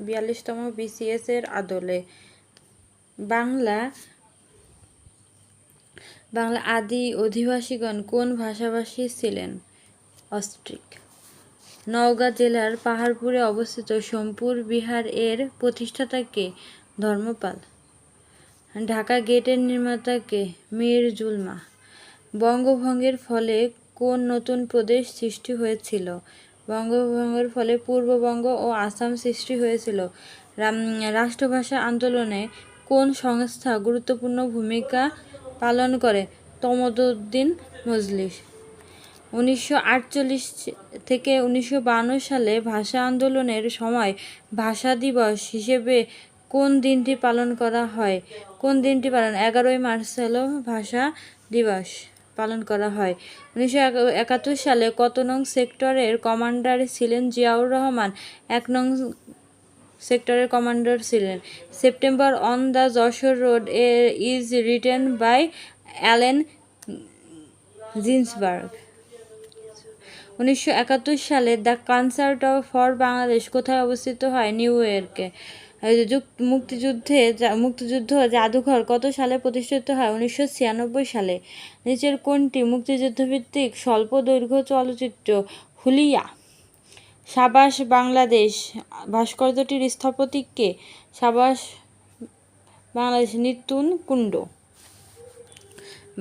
বিয়াল্লিশতম BCS এর আদলে। বাংলা বাংলা আদি অধিবাসীগণ কোন ভাষাভাষী ছিলেন? অস্ট্রিক। নওগাঁ জেলার পাহাড়পুরে অবস্থিত সোমপুর বিহার এর প্রতিষ্ঠাতাকে ধর্মপাল। ঢাকা গেটের নির্মাতাকে মীর জুলমা। বঙ্গভঙ্গের ফলে কোন নতুন প্রদেশ সৃষ্টি হয়েছিল? বঙ্গভঙ্গের ফলে পূর্ববঙ্গ ও আসাম সৃষ্টি হয়েছিল। রাষ্ট্রভাষা আন্দোলনে কোন সংস্থা গুরুত্বপূর্ণ ভূমিকা পালন করে? তমদুদ্দিন মজলিস। উনিশশো আটচল্লিশ থেকে উনিশশো সালে ভাষা আন্দোলনের সময় ভাষা দিবস হিসেবে কোন দিনটি পালন করা হয়? কোন দিনটি পালন? এগারোই মার্চ হলো ভাষা দিবস। পালন করা হয়। উনিশশো একাত্তর সালে কত নং সেক্টরের কমান্ডার ছিলেন জিয়াউর রহমান। এক নং সেক্টরের কমান্ডার ছিলেন। September on the Jessore road A is written by Allen Ginsberg. উনিশশো একাত্তর সালে the concert of for Bangladesh কোথায় অবস্থিত হয়? নিউ ইয়র্কে। মুক্তিযুদ্ধে মুক্তিযুদ্ধ জাদুঘর কত সালে প্রতিষ্ঠিত হয়? উনিশশো ছিয়ানব্বই সালে। নিচের কোনটি মুক্তিযুদ্ধভিত্তিক স্বল্প দৈর্ঘ্য চলচ্চিত্র হুলিয়া। সাবাস বাংলাদেশ, ভাস্কর্যটির স্থপতিকে সাবাস বাংলাদেশ নিতুন কুণ্ড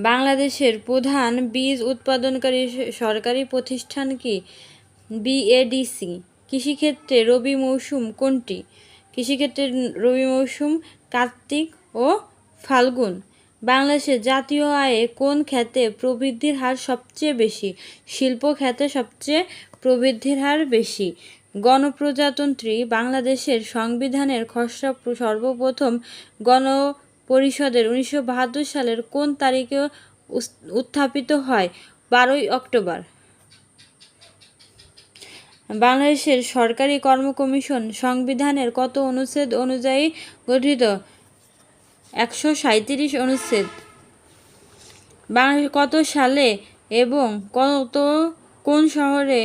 বাংলাদেশের প্রধান বীজ উৎপাদনকারী সরকারি প্রতিষ্ঠান কি? বিএডিসি কৃষিক্ষেত্রে রবি মৌসুম কোনটি? কৃষিক্ষেত্রে রবি মৌসুম, কার্তিক ও ফাল্গুন। বাংলাদেশের জাতীয় আয়ে কোন খাতে প্রবৃদ্ধির হার সবচেয়ে বেশি? শিল্প খাতে সবচেয়ে প্রবৃদ্ধির হার বেশি। গণপ্রজাতন্ত্রী বাংলাদেশের সংবিধানের খসড়া প্র- সর্বপ্রথম গণপরিষদের উনিশশো বাহাত্তর সালের কোন তারিখে উত্থাপিত হয়? বারোই অক্টোবর। বাংলাদেশের সরকারি কর্ম কমিশন সংবিধানের কত অনুচ্ছেদ অনুযায়ী গঠিত? একশো সাঁইত্রিশ অনুচ্ছেদ। বাংলাদেশ কত সালে এবং কত, কোন শহরে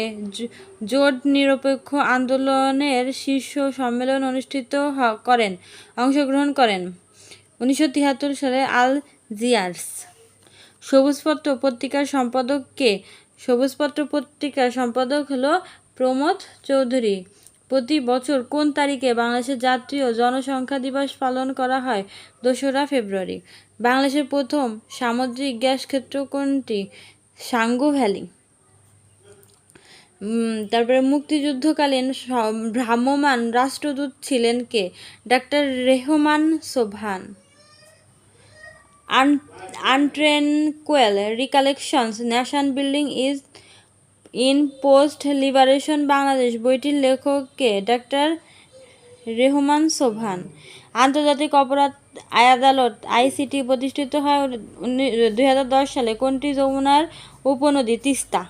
জোট নিরপেক্ষ আন্দোলনের শীর্ষ সম্মেলন অনুষ্ঠিত করেন, অংশগ্রহণ করেন? উনিশশো তিয়াত্তর সালে আল জিয়ার্স। সবুজপত্র পত্রিকার সম্পাদককে সবুজপত্র পত্রিকার সম্পাদক হলো প্রমোদ চৌধুরী, প্রতি বছর কোন তারিখে বাংলাদেশের জাতীয় জনসংখ্যা দিবস পালন করা হয়? দোসরা ফেব্রুয়ারি। বাংলাদেশের প্রথম সামুদ্রিক গ্যাস ক্ষেত্র কোনটি? সাঙ্গু ভ্যালি। তারপরে মুক্তিযুদ্ধকালীন ভ্রাম্যমাণ রাষ্ট্রদূত ছিলেন কে? Doctor Rehman Sobhan Sobhan untranquil recollections, nation building is in post liberation Bangladesh বইটির লেখক কে ডাক্তার রেহমান সোভান আন্তর্জাতিক অপরাধ আদালত আইসিটি প্রতিষ্ঠিত হয় দু হাজার দশ সালে কোনটি যমুনার উপনদী তিস্তা?